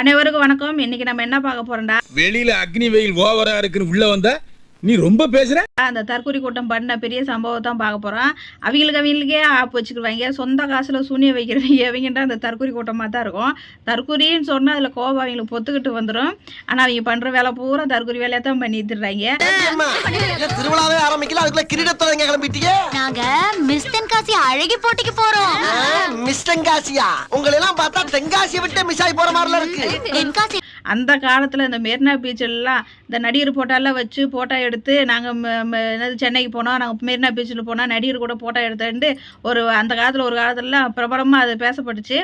அனைவருக்கும் வணக்கம். இன்னைக்கு நம்ம என்ன பார்க்க போறோம்டா? வெளியில அக்னி வெயில் ஓவரா இருக்குன்னு உள்ள வந்தா நீ ரொம்ப பேசுற? அந்த தற்கொலை கூட்டம் பண்ண பெரிய சம்பவம் தான் பார்க்க போறோம். அவங்களுக்கு அவங்களுக்கே ஆப் வச்சுக்கிடுவாங்க. சொந்த காசுல சூனியம் வைக்கிறவங்க எவங்கிட்ட அந்த தற்கொலை கூட்டமாக தான் இருக்கும். தற்கொலைன்னு சொன்னா அதுல கோபம் அவங்களுக்கு பொத்துக்கிட்டு வந்துடும் ஆனா அவங்க பண்ற வேலை பூரா தற்கொலை வேலையை தான் பண்ணிட்டுறாங்க. திருவிழாவே ஆரம்பிக்கல? அதுக்குள்ள கிரீடத்தோட கிளம்பிட்டீங்க? நாங்க மிஸ் தென்காசி அழகி போட்டிக்கு போறோம். மிஸ் தென்காசியா? உங்களை எல்லாம் பார்த்தா தென்காசியை விட்டு மிஸ் ஆகி போற மாதிரில இருக்கு. தென்காசி அந்த காலத்தில் இந்த மெரினா பீச்செல்லாம் இந்த நடிகர் போட்டாலாம் வச்சு போட்டோ எடுத்து நாங்கள் என்னது சென்னைக்கு போனோம். நாங்கள் மெரினா பீச்சில் போனால் நடிகர் கூட போட்டோ எடுத்துட்டு ஒரு அந்த காலத்தில் ஒரு காலத்துலலாம் பிரபலமாக அது பேசப்பட்டுச்சு.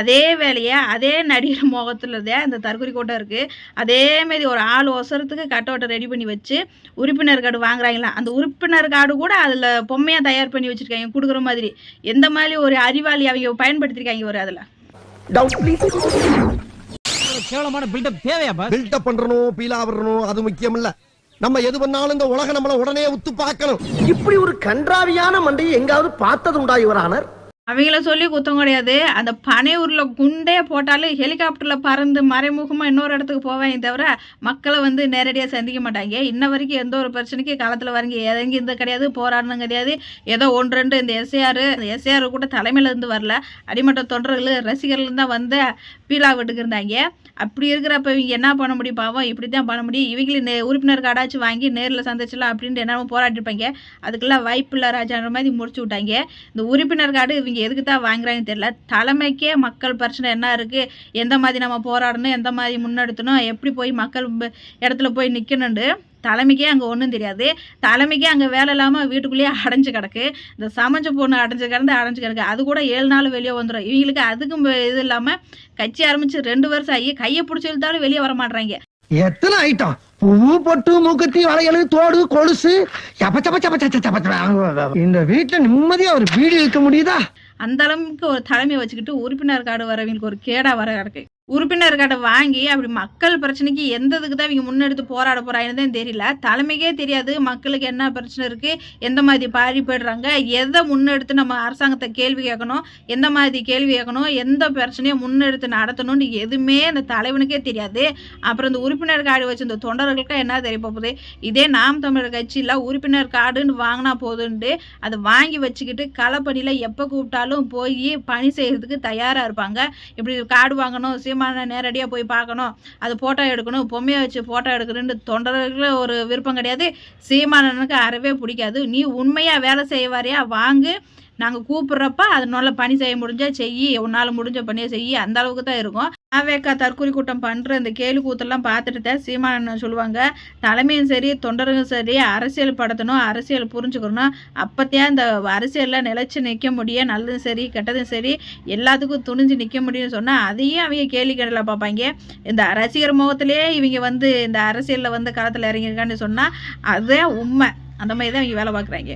அதே வேலையை அதே நடிகர் முகத்தில் தான் இந்த தற்கொலை கூட்டம் இருக்குது அதேமாரி ஒரு ஆள் ஒசரத்துக்கு கட்டோட்டை ரெடி பண்ணி வச்சு உறுப்பினர் கார்டு வாங்குறாங்களா? அந்த உறுப்பினர் கார்டு கூட அதில் பொம்மையாக தயார் பண்ணி வச்சுருக்காங்க கொடுக்குற மாதிரி. எந்த மாதிரி ஒரு அறிவாளி அவங்க பயன்படுத்தியிருக்காங்க ஒரு அதில்? டவுட் கேவலமான பில்டப் தேவையா பாஸ்? பில்டப் பண்றணும் பீலா வரணும் அது முக்கியம் இல்ல நம்ம எது பண்ணாலும் இந்த உலகம் நம்மள உடனே உத்து பார்க்கணும். இப்படி ஒரு கன்றாவியான மண்டையை எங்காவது பார்த்தது உண்டா இவரானர் அவங்கள சொல்லி குத்தம் கிடையாது. அந்த பனையூரில் குண்டே போட்டாலும் ஹெலிகாப்டரில் பறந்து மறைமுகமாக இன்னொரு இடத்துக்கு போவாங்க தவிர மக்களை வந்து நேரடியாக சந்திக்க மாட்டாங்க. இன்ன வரைக்கும் எந்த ஒரு பிரச்சனைக்கு காலத்தில் வரங்க இறங்கி இந்த கிடையாது போராடணும் கிடையாது. ஏதோ ஒன்று ரெண்டு இந்த எஸ்ஏஆர் இந்த எஸ்ஏஆர் கூட தலைமையிலேருந்து வரல. அடிமட்ட தொண்டர்கள் ரசிகர்கள் தான் வந்து பீலா வீட்டுக்கு இருந்தாங்க. அப்படி இருக்கிறப்ப இவங்க என்ன பண்ண முடியும்? பாவம் இப்படி தான் பண்ண முடியும். இவங்களும் நே உறுப்பினர் கார்டாச்சும் வாங்கி நேரில் சந்திச்சிடலாம் அப்படின்ட்டு என்னமோ போராட்டிருப்பாங்க அதுக்கெல்லாம் வாய்ப்பு இல்லை ராஜான்ற மாதிரி முடிச்சு விட்டாங்க. இந்த உறுப்பினர் கார்டு இவங்க எதுக்கு தான் வாங்குறாங்கன்னு தெரியல. தலைமைக்கே மக்கள் பிரச்சனை என்ன இருக்குது எந்த மாதிரி நம்ம போராடணும்? எந்த மாதிரி முன்னெடுத்தணும்? எப்படி போய் மக்கள் இடத்துல போய் நிற்கணுண்டு தலைமைக்கே அங்கே ஒன்றும் தெரியாது. தலைமைக்கே அங்கே வேலை இல்லாமல் வீட்டுக்குள்ளேயே அடைஞ்சு கிடக்கு. இந்த சமைச்ச பொண்ணு அடைஞ்சு கிடந்து அடைஞ்சு கிடக்கு. அது கூட ஏழு நாள் வெளியே வந்துடும் இவங்களுக்கு அதுக்கும் இது இல்லாமல் கட்சி ஆரம்பித்து ரெண்டு வருஷம் ஆகி கையை பிடிச்சி இழுத்தாலும் வெளியே வர மாட்றாங்க. எத்தனை ஐட்டம்? பூ பொட்டு மூக்கத்தி வளையல் தோடு கொலுசு. இந்த வீட்டுல நிம்மதியா ஒரு வீடு இருக்க முடியுதா? அந்த அளவுக்கு ஒரு தலைமை வச்சுக்கிட்டு உறுப்பினர் கார்டு வரவங்களுக்கு ஒரு கேடா வர கிடக்கு உறுப்பினர் கார்டை வாங்கி அப்படி மக்கள் பிரச்சனைக்கு எந்த இதுக்கு தான் இவங்க முன்னெடுத்து போராட போகிறாங்கன்னு தெரியல. தலைமைக்கே தெரியாது மக்களுக்கு என்ன பிரச்சனை இருக்குது எந்த மாதிரி பாதிப்படுறாங்க எதை முன்னெடுத்து நம்ம அரசாங்கத்தை கேள்வி கேட்கணும் எந்த மாதிரி கேள்வி கேட்கணும் எந்த பிரச்சனையை முன்னெடுத்து நடத்தணும்னு எதுவுமே அந்த தலைவனுக்கே தெரியாது. அப்புறம் இந்த உறுப்பினர் கார்டு வச்சு இந்த தொண்டர்களுக்கு என்ன தெரிய போகுது? இதே நாம் தமிழர் கட்சியில் உறுப்பினர் கார்டுன்னு வாங்கினா போதுன்ட்டு அதை வாங்கி வச்சுக்கிட்டு களப்பணியில் எப்போ கூப்பிட்டாலும் போய் பணி செய்கிறதுக்கு தயாராக இருப்பாங்க. இப்படி கார்டு வாங்கணும் சீமான நேரடியாக போய் பார்க்கணும். அது ஃபோட்டோ எடுக்கணும். பொம்மையை வச்சு ஃபோட்டோ எடுக்கணும்னு தொண்டர்களுக்கு ஒரு விருப்பம் கிடையாது. சீமானனுக்கு அறவே பிடிக்காது. நீ உண்மையாக வேலை செய்வாரியா? வாங்கு. நாங்கள் கூப்பிட்றப்ப அதனால பணி செய்ய முடிஞ்சால் செய்யி உன்னால் முடிஞ்ச பணியை செய்யி அந்த அளவுக்கு தான் இருக்கும். ஆவேக்கா தற்கொலை கூட்டம் பண்ணுற இந்த கேலி கூத்தெல்லாம் பார்த்துட்டு தான் சீமானன் சொல்லுவாங்க தலைமையும் சரி தொண்டரும் சரி அரசியல் படுத்தணும் அரசியல் புரிஞ்சுக்கணும். அப்போத்தான் இந்த அரசியலில் நிலச்சி நிற்க முடியும் நல்லதும் சரி கெட்டதும் சரி எல்லாத்துக்கும் துணிஞ்சு நிற்க முடியும்னு சொன்னால் அதையும் அவங்க கேலி கடலை பார்ப்பாங்க. இந்த ரசிகர் முகத்திலே இவங்க வந்து இந்த அரசியலில் வந்து களத்தில் இறங்கியிருக்கான்னு சொன்னால் அதுதான் உண்மை. அந்த மாதிரி தான் இவங்க வேலை பார்க்குறாங்க.